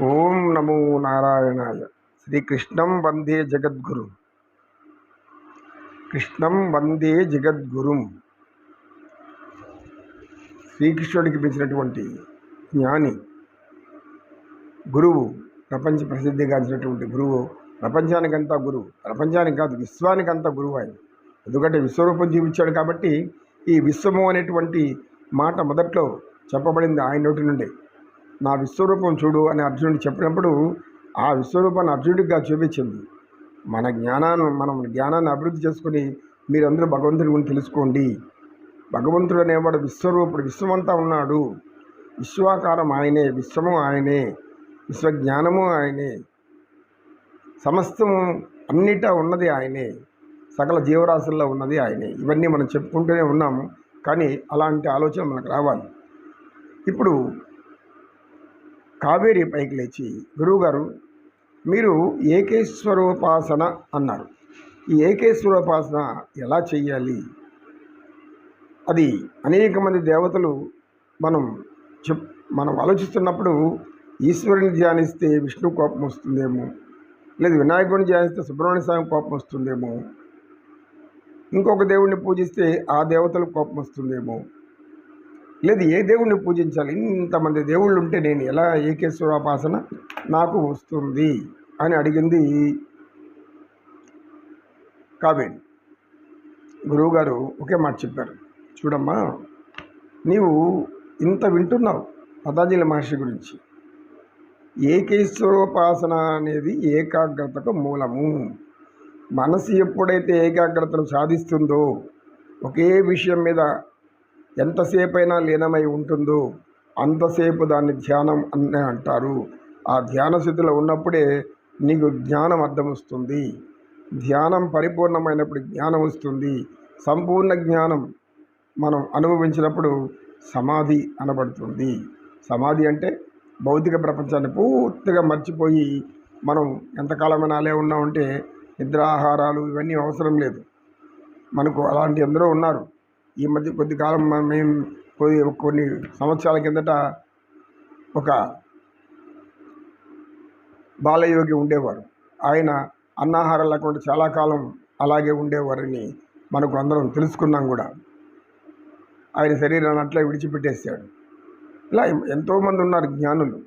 ఓం నమో నారాయణాయ. శ్రీకృష్ణం వందే జగద్గురు. కృష్ణం వందే జగద్గురుం. శ్రీకృష్ణుడికి పెంచినటువంటి జ్ఞాని గురువు ప్రపంచ ప్రసిద్ధిగాంచినటువంటి గురువు ప్రపంచానికంతా గురువు ప్రపంచానికి కాదు విశ్వానికంతా గురువు ఆయన. ఎందుకంటే విశ్వరూపం జీవించాడు కాబట్టి ఈ విశ్వము అనేటువంటి మాట మొదట్లో చెప్పబడింది ఆయన నోటి నుండే. నా విశ్వరూపం చూడు అని అర్జునుడు చెప్పినప్పుడు ఆ విశ్వరూపాన్ని అర్జునుడిగా చూపించింది. మన జ్ఞానాన్ని మనం జ్ఞానాన్ని అభివృద్ధి చేసుకుని మీరందరూ భగవంతుడి గురించి తెలుసుకోండి. భగవంతుడు అనేవాడు విశ్వరూపుడు విశ్వమంతా ఉన్నాడు. విశ్వాకారం ఆయనే విశ్వము ఆయనే విశ్వజ్ఞానము ఆయనే సమస్తము అన్నిటా ఉన్నది ఆయనే సకల జీవరాశుల్లో ఉన్నది ఆయనే. ఇవన్నీ మనం చెప్పుకుంటూనే ఉన్నాము కానీ అలాంటి ఆలోచన మనకు రావాలి. ఇప్పుడు కావేరి పైకి లేచి గురువుగారు మీరు ఏకేశ్వరోపాసన అన్నారు. ఈ ఏకేశ్వరోపాసన ఎలా చేయాలి అది అనేక మంది దేవతలు మనం చెప్ మనం ఆలోచిస్తున్నప్పుడు ఈశ్వరుని ధ్యానిస్తే విష్ణు కోపం వస్తుందేమో లేదు వినాయకుడిని ధ్యానిస్తే సుబ్రహ్మణ్య స్వామి కోపం వస్తుందేమో ఇంకొక దేవుడిని పూజిస్తే ఆ దేవతలకు కోపం వస్తుందేమో లేదు ఏ దేవుణ్ణి పూజించాలి? ఇంతమంది దేవుళ్ళు ఉంటే నేను ఎలా ఏకేశ్వరోపాసన నాకు వస్తుంది అని అడిగింది కావేరి గురువుగారు ఒకే మాట చెప్పారు. చూడమ్మా నీవు ఇంత వింటున్నావు పతాంజలి మహర్షి గురించి. ఏకేశ్వరోపాసన అనేది ఏకాగ్రతకు మూలము. మనసు ఎప్పుడైతే ఏకాగ్రతను సాధిస్తుందో ఒకే విషయం మీద ఎంతసేపైనా లీనమై ఉంటుందో అంతసేపు దాన్ని ధ్యానం అని అంటారు. ఆ ధ్యాన స్థితిలో ఉన్నప్పుడే నీకు జ్ఞానం అర్థం వస్తుంది ధ్యానం పరిపూర్ణమైనప్పుడు జ్ఞానం వస్తుంది. సంపూర్ణ జ్ఞానం మనం అనుభవించినప్పుడు సమాధి అనబడుతుంది. సమాధి అంటే భౌతిక ప్రపంచాన్ని పూర్తిగా మర్చిపోయి మనం ఎంతకాలమైనా అలే ఉన్నామంటే నిద్రాహారాలు ఇవన్నీ అవసరం లేదు. మనకు అలాంటి ఎందరో ఉన్నారు. ఈ మధ్య కొద్ది కాలం మేము కొన్ని సంవత్సరాల కిందట ఒక బాలయోగి ఉండేవారు. ఆయన అన్నాహారం లేకుండా చాలా కాలం అలాగే ఉండేవారని మనకు అందరం తెలుసుకున్నాం కూడా. ఆయన శరీరాన్ని అట్లా విడిచిపెట్టేశాడు. ఇలా ఎంతోమంది ఉన్నారు జ్ఞానులు.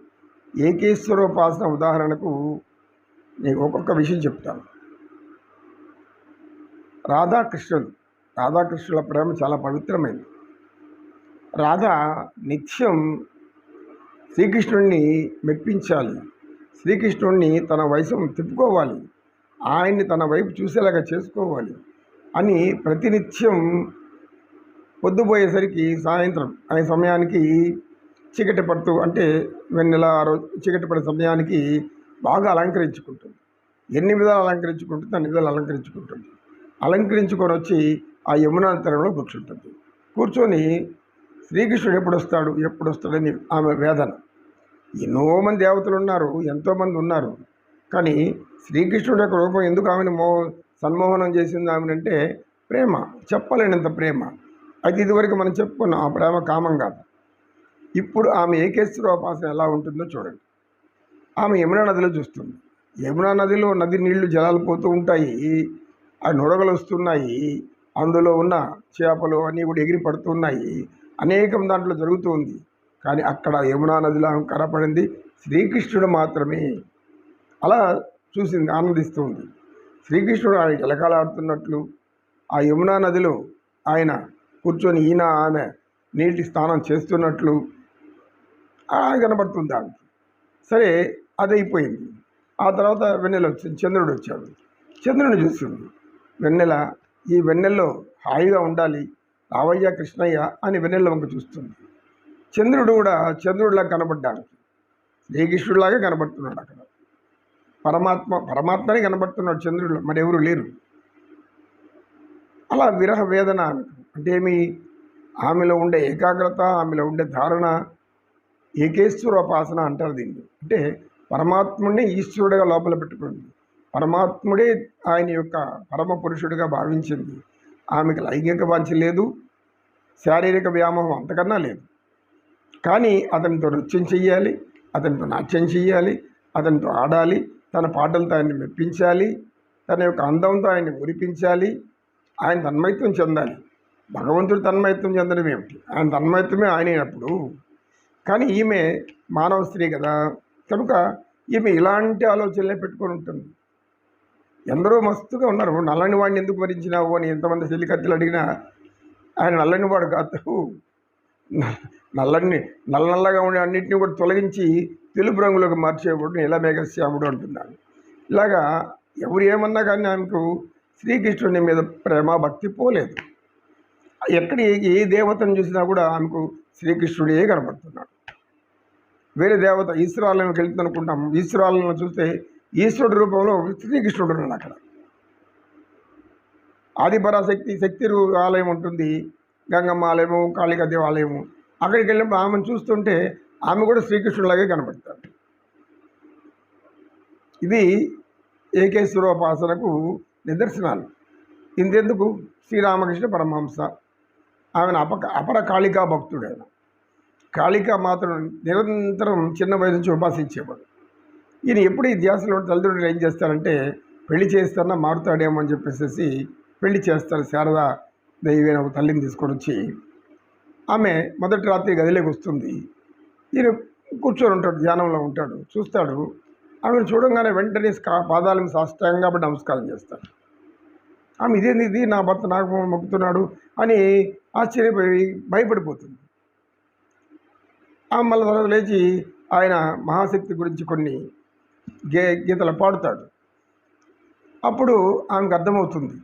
ఏకేశ్వరోపాసన ఉదాహరణకు నేను ఒక్కొక్క విషయం చెప్తాను. రాధాకృష్ణులు రాధాకృష్ణుల ప్రేమ చాలా పవిత్రమైనది రాధ నిత్యం శ్రీకృష్ణుడిని మెప్పించాలి. శ్రీకృష్ణుడిని తన వయసు తిప్పుకోవాలి. ఆయన్ని తన వైపు చూసేలాగా చేసుకోవాలి అని ప్రతినిత్యం పొద్దుపోయేసరికి సాయంత్రం అనే సమయానికి చీకటి పడుతూ అంటే వెన్నెల ఆ రోజు చీకటి పడే సమయానికి బాగా అలంకరించుకుంటుంది. ఎన్ని విధాలు అలంకరించుకుంటుంది? అన్ని విధాలు అలంకరించుకుంటుంది. అలంకరించుకొని వచ్చి ఆ యమునా తీరంలో కూర్చుంటుంది. కూర్చొని శ్రీకృష్ణుడు ఎప్పుడు వస్తాడు ఎప్పుడు వస్తాడని ఆమె వేదన. ఎన్నో మంది దేవతలు ఉన్నారు ఎంతోమంది ఉన్నారు. కానీ శ్రీకృష్ణుడు యొక్క రూపం ఎందుకు ఆమెను మో సన్మోహనం చేసింది ఆమెనంటే ప్రేమ చెప్పలేనంత ప్రేమ. అయితే ఇదివరకు మనం చెప్పుకున్నాం ఆ ప్రేమ కామం కాదు. ఇప్పుడు ఆమె ఏకేశ్వరోపాసన ఎలా ఉంటుందో చూడండి. ఆమె యమునా నదిలో చూస్తుంది. యమునా నదిలో నది నీళ్ళు జలాలు పోతూ ఉంటాయి. ఆ నురగలు వస్తున్నాయి. అందులో ఉన్న చేపలు అన్నీ కూడా ఎగిరి పడుతున్నాయి. అనేకం దాంట్లో జరుగుతూ ఉంది కానీ అక్కడ యమునా నదిలా కనపడింది. శ్రీకృష్ణుడు మాత్రమే అలా చూసింది ఆనందిస్తుంది. శ్రీకృష్ణుడు ఆయన జలకాలాడుతున్నట్లు ఆ యమునా నదిలో ఆయన కూర్చొని ఈయన ఆమె నీటి స్నానం చేస్తున్నట్లు అలా కనబడుతుంది ఆమెకి. సరే అది అయిపోయింది ఆ తర్వాత వెన్నెల వచ్చింది చంద్రుడు వచ్చాడు. చంద్రుని చూస్తుంది వెన్నెల ఈ వెన్నెల్లో హాయిగా ఉండాలి. రావయ్య కృష్ణయ్య అని వెన్నెల వంక చూస్తుంది. చంద్రుడు కూడా చంద్రుడిలా కనబడ్డాడు. శ్రీకృష్ణుడిలాగా కనబడుతున్నాడు అక్కడ. పరమాత్మ పరమాత్మని కనబడుతున్నాడు చంద్రుడు మరెవరు లేరు. అలా విరహ వేదన అంటే ఏమి? ఆమెలో ఉండే ఏకాగ్రత ఆమెలో ఉండే ధారణ ఏకేశ్వరోపాసన అంటారు దీన్ని. అంటే పరమాత్ముడిని ఈశ్వరుడిగా లోపల పెట్టుకుంది. పరమాత్ముడే ఆయన యొక్క పరమ పురుషుడిగా భావించింది. ఆమెకు లైంగిక వాంఛ లేదు శారీరక వ్యామోహం అంతకన్నా లేదు. కానీ అతనితో నృత్యం చెయ్యాలి అతనితో నాట్యం చేయాలి అతనితో ఆడాలి తన పాటలతో ఆయన్ని మెప్పించాలి తన యొక్క అందంతో ఆయన్ని మురిపించాలి. ఆయన తన్మయత్వం చెందాలి. భగవంతుడు తన్మయత్వం చెందడం ఏమిటి ఆయన తన్మయత్వమే ఆయనప్పుడు కానీ ఈమె మానవ స్త్రీ కదా. కనుక ఈమె ఇలాంటి ఆలోచనలే పెట్టుకొని ఉంటుంది. ఎందరో మస్తుగా ఉన్నారు. నల్లని వాడిని ఎందుకు భరించినావు? అని ఎంతమంది చెల్లికత్తెలు అడిగినా ఆయన నల్లని వాడు కాదు. నల్లని నల్ల నల్లగా ఉండే అన్నింటినీ కూడా తొలగించి తెలుపు రంగులోకి మార్చేవాడు నీలమేఘశ్యాముడు అంటున్నాడు. ఇలాగా ఎవరు ఏమన్నా కానీ ఆమెకు శ్రీకృష్ణుని మీద ప్రేమ భక్తి పోలేదు. ఎక్కడ ఏ- ఏ దేవతను చూసినా కూడా ఆమెకు శ్రీకృష్ణుడే కనపడుతున్నాడు. వేరే దేవత ఈశ్వరాలయంకి వెళ్తుంది అనుకుంటాం ఈశ్వరాలను చూస్తే ఈశ్వరుడు రూపంలో శ్రీకృష్ణుడు ఉన్నాడు అక్కడ. ఆదిపరాశక్తి శక్తి రూ- ఆలయం ఉంటుంది. గంగమ్మ ఆలయము కాళికా దేవాలయము అక్కడికి వెళ్ళినప్పుడు ఆమెను చూస్తుంటే ఆమె కూడా శ్రీకృష్ణుడిలాగే కనపడతాడు. ఇది ఏకేశ్వరోపాసనకు నిదర్శనాలు. ఇంతెందుకు? శ్రీరామకృష్ణ పరమహంస. ఆమెను అప అపర కాళికా భక్తుడు ఆయన కాళికా మాత్రం నిరంతరం చిన్న వయసు నుంచి ఉపాసించేవాడు. ఈయన ఎప్పుడు ఈ ధ్యాసలో తల్లిదండ్రులు ఏం చేస్తారంటే పెళ్ళి చేస్తారన్నా మారుతాడేమో అని చెప్పేసి పెళ్ళి చేస్తారు. శారద దైవైన ఒక తల్లిని తీసుకొని వచ్చి ఆమె మొదటి రాత్రి గదిలోకి వస్తుంది. ఈయన కూర్చొని ఉంటాడు ధ్యానంలో ఉంటాడు చూస్తాడు. ఆమెను చూడంగానే వెంటనే పాదాలను సాష్టాంగా పడి నమస్కారం చేస్తాడు. ఆమె ఇదేంది ఇది? నా భర్త నాకు మొక్కుతున్నాడు అని ఆశ్చర్యపోయి భయపడిపోతుంది. ఆమె మళ్ళీ తర్వాత లేచి ఆయన మహాశక్తి గురించి కొన్ని గే గీతలు పాడుతాడు. అప్పుడు ఆమెకు అర్థమవుతుంది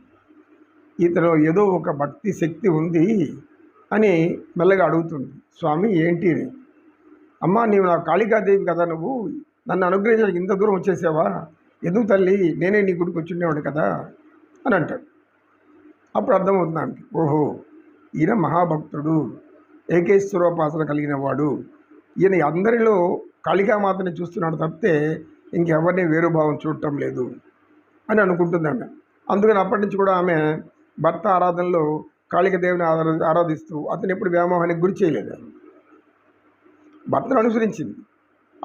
ఇతను ఏదో ఒక భక్తి శక్తి ఉంది అని మెల్లగా అడుగుతుంది. స్వామి ఏంటి అని అమ్మా నీవు నా కాళికాదేవి కదా నువ్వు? నన్ను అనుగ్రహించడానికి ఇంత దూరం వచ్చేసావా? ఎందుకు తల్లి? నేనే నీ గుడికి వచ్చిండేవాడు కదా అని అంటాడు. అప్పుడు అర్థమవుతుంది ఆమెకి ఓహో ఈయన మహాభక్తుడు ఏకేశ్వరోపాసన కలిగిన వాడు. ఈయన అందరిలో కాళికామాతని చూస్తున్నాడు తప్పితే ఇంకెవరిని వేరుభావం చూడటం లేదు అని అనుకుంటుంది ఆమె. అందుకని అప్పటి నుంచి కూడా ఆమె భర్త ఆరాధనలో కాళికదేవిని ఆరా ఆరాధిస్తూ అతను ఎప్పుడు వ్యామోహానికి గురి చేయలేదు. భర్తను అనుసరించింది.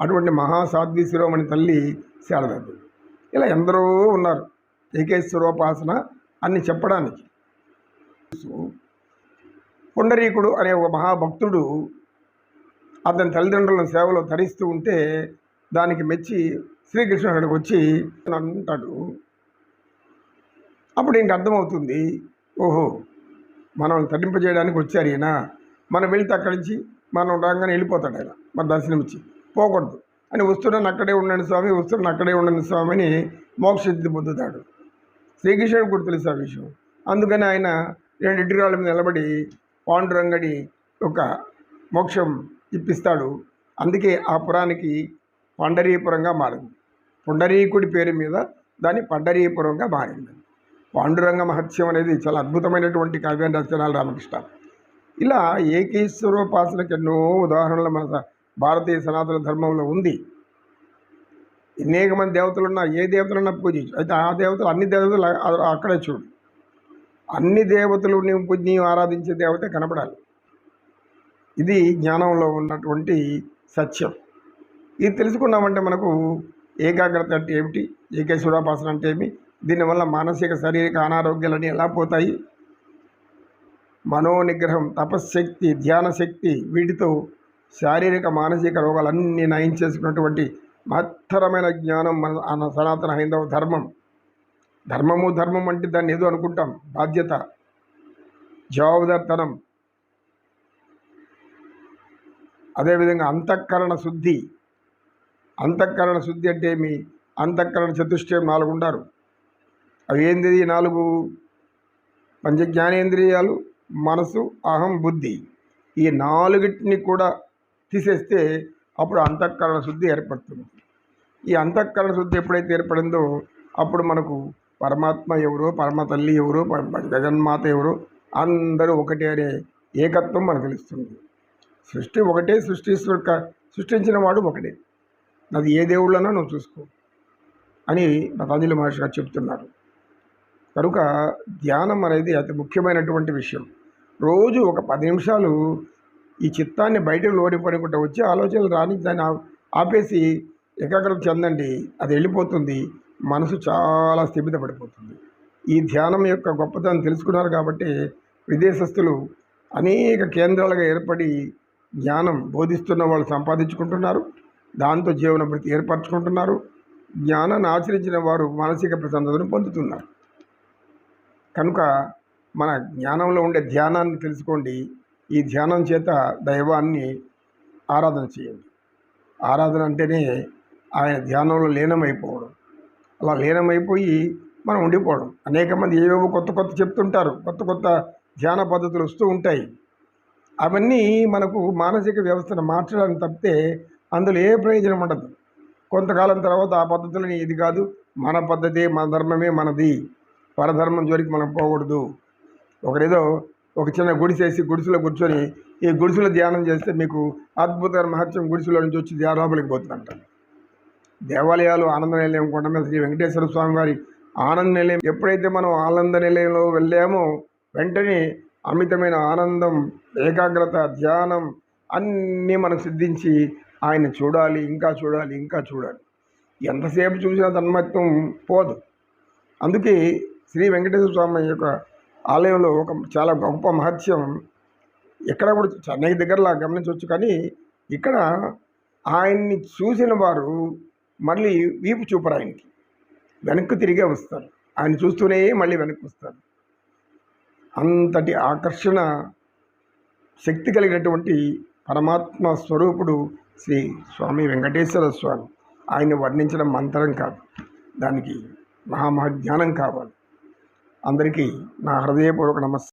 అటువంటి మహాసాధ్వి శిరోమణి తల్లి శారదాది ఇలా ఎందరో ఉన్నారు. ఏకేశ్వరోపాసన అని చెప్పడానికి. పుండరీకుడు అనే ఒక మహాభక్తుడు అతని తల్లిదండ్రులను సేవలో తరిస్తూ ఉంటే దానికి మెచ్చి శ్రీకృష్ణుడు అక్కడికి వచ్చి అంటాడు. అప్పుడు ఇంక అర్థమవుతుంది? ఓహో మనం తరింపజేయడానికి వచ్చారు ఈయన. మనం వెళితే అక్కడి నుంచి మనం రాగానే వెళ్ళిపోతాడు ఆయన. మన దర్శనం ఇచ్చి పోకూడదు. అని వస్తున్నాను అక్కడే ఉండండి స్వామి వస్తున్నాను అక్కడే ఉండండి స్వామి అని మోక్షసిద్ధి పొందుతాడు. శ్రీకృష్ణుడు కూడా తెలుసు ఆ విషయం. అందుకని ఆయన రెండు ఇటురాళ్ళ మీద నిలబడి పాండురంగడి ఒక మోక్షం ఇప్పిస్తాడు. అందుకే ఆ పురానికి పండరీపురంగా మారింది. పుండరీకుడి పేరు మీద దాన్ని పండరీపురంగా మారింది. పాండురంగ మహత్యం అనేది చాలా అద్భుతమైనటువంటి కావ్యాన్ని రచనాలు రామకృష్ణ. ఇలా ఏకీశ్వరోపాసనకు ఎన్నో ఉదాహరణలు మన భారతీయ సనాతన ధర్మంలో ఉంది. అనేక మంది దేవతలున్నా ఏ దేవతలున్నా పూజించు అయితే ఆ దేవతలు అన్ని దేవతలు అక్కడే చూడు. అన్ని దేవతలు నీవు పూజ ఆరాధించే దేవతే కనపడాలి. ఇది జ్ఞానంలో ఉన్నటువంటి సత్యం. ఇది తెలుసుకున్నామంటే మనకు ఏకాగ్రత అంటే ఏమిటి? ఏకేశ్వరాపాసన అంటే ఏమి? దీనివల్ల మానసిక శారీరక అనారోగ్యాలన్నీ ఎలా పోతాయి? మనోనిగ్రహం తపశ్శక్తి ధ్యాన శక్తి వీటితో శారీరక మానసిక రోగాలన్నీ నయం చేసుకున్నటువంటి మహత్తరమైన జ్ఞానం మన మన సనాతన హైందవ ధర్మం. ధర్మము ధర్మం అంటే దాన్ని ఏదో అనుకుంటాం. బాధ్యత జవాబుదారితనం. అదేవిధంగా అంతఃకరణ శుద్ధి. అంతఃకరణ శుద్ధి అంటే ఏమి? అంతఃకరణ చతుష్టయం నాలుగు ఉంటారు అవి ఏంది నాలుగు పంచ జ్ఞానేంద్రియాలు మనసు అహం బుద్ధి. ఈ నాలుగిటిని కూడా తీసేస్తే అప్పుడు అంతఃకరణ శుద్ధి ఏర్పడుతుంది. ఈ అంతఃకరణ శుద్ధి ఎప్పుడైతే ఏర్పడిందో అప్పుడు మనకు పరమాత్మ ఎవరో పరమ తల్లి ఎవరో జగన్మాత ఎవరో అందరూ ఒకటే అనే ఏకత్వం మనకు తెలుస్తుంది. సృష్టి ఒకటే సృష్టి సృష్టించిన వాడు ఒకటే అది ఏ దేవుళ్ళన్నా నువ్వు చూసుకో అని పతాంజలి మహర్షి గారు చెప్తున్నారు. కనుక ధ్యానం అనేది అతి ముఖ్యమైనటువంటి విషయం. రోజు ఒక పది నిమిషాలు ఈ చిత్తాన్ని బయటకు లోనిపోనుకుంటూ వచ్చే ఆలోచనలు రాని దాన్ని ఆపేసి ఏకాగ్రత చెందండి అది వెళ్ళిపోతుంది మనసు చాలా స్థిమిత పడిపోతుంది. ఈ ధ్యానం యొక్క గొప్పతనం తెలుసుకున్నారు కాబట్టి విదేశస్తులు అనేక కేంద్రాలుగా ఏర్పడి జ్ఞానం బోధిస్తున్న వాళ్ళు సంపాదించుకుంటున్నారు. దాంతో జీవన భృతి ఏర్పరచుకుంటున్నారు. జ్ఞానాన్ని ఆచరించిన వారు మానసిక ప్రశాంతతను పొందుతున్నారు. కనుక మన జ్ఞానంలో ఉండే ధ్యానాన్ని తెలుసుకోండి. ఈ ధ్యానం చేత దైవాన్ని ఆరాధన చేయండి. ఆరాధన అంటేనే ఆయన ధ్యానంలో లీనమైపోవడం. అలా లీనమైపోయి మనం ఉండిపోవడం. అనేక మంది ఏవేవో కొత్త కొత్త చెప్తుంటారు. కొత్త కొత్త ధ్యాన పద్ధతులు వస్తూ ఉంటాయి. అవన్నీ మనకు మానసిక వ్యవస్థను మార్చడానికి తప్పితే అందులో ఏ ప్రయోజనం ఉండదు. కొంతకాలం తర్వాత ఆ పద్ధతులని ఇది కాదు మన పద్ధతి మన ధర్మమే మనది. పరధర్మం జోలికి మనం పోకూడదు. ఒకరేదో ఒక చిన్న గుడిసేసి గుడిసెలో కూర్చొని ఈ గుడిసెలో ధ్యానం చేస్తే మీకు అద్భుతమైన మహత్యం గుడిసెలో నుంచి వచ్చి ధ్యాన లోపలికి పోతుందంట. దేవాలయాలు ఆనంద నిలయం కొండ మీద శ్రీ వెంకటేశ్వర స్వామి వారి ఆనంద నిలయం ఎప్పుడైతే మనం ఆనంద నిలయంలో వెళ్ళామో వెంటనే అమితమైన ఆనందం ఏకాగ్రత ధ్యానం అన్నీ మనకు సిద్ధించి ఆయన చూడాలి ఇంకా చూడాలి ఇంకా చూడాలి. ఎంతసేపు చూసినా తన్మత్వం పోదు. అందుకే శ్రీ వెంకటేశ్వర స్వామి యొక్క ఆలయంలో ఒక చాలా గొప్ప మహత్యం ఎక్కడ కూడా చెన్నై దగ్గరలా గమనించవచ్చు కానీ ఇక్కడ ఆయన్ని చూసిన వారు మళ్ళీ వీపు చూపరు ఆయనకి. వెనక్కి తిరిగే వస్తారు. ఆయన చూస్తూనే మళ్ళీ వెనక్కి వస్తారు. అంతటి ఆకర్షణ శక్తి కలిగినటువంటి పరమాత్మ స్వరూపుడు శ్రీ స్వామి వెంకటేశ్వర స్వామి. ఆయన వర్ణించడం మంత్రం కాదు. దానికి మహామహజ్ఞానం కావాలి. అందరికీ నా హృదయపూర్వక నమస్కారం.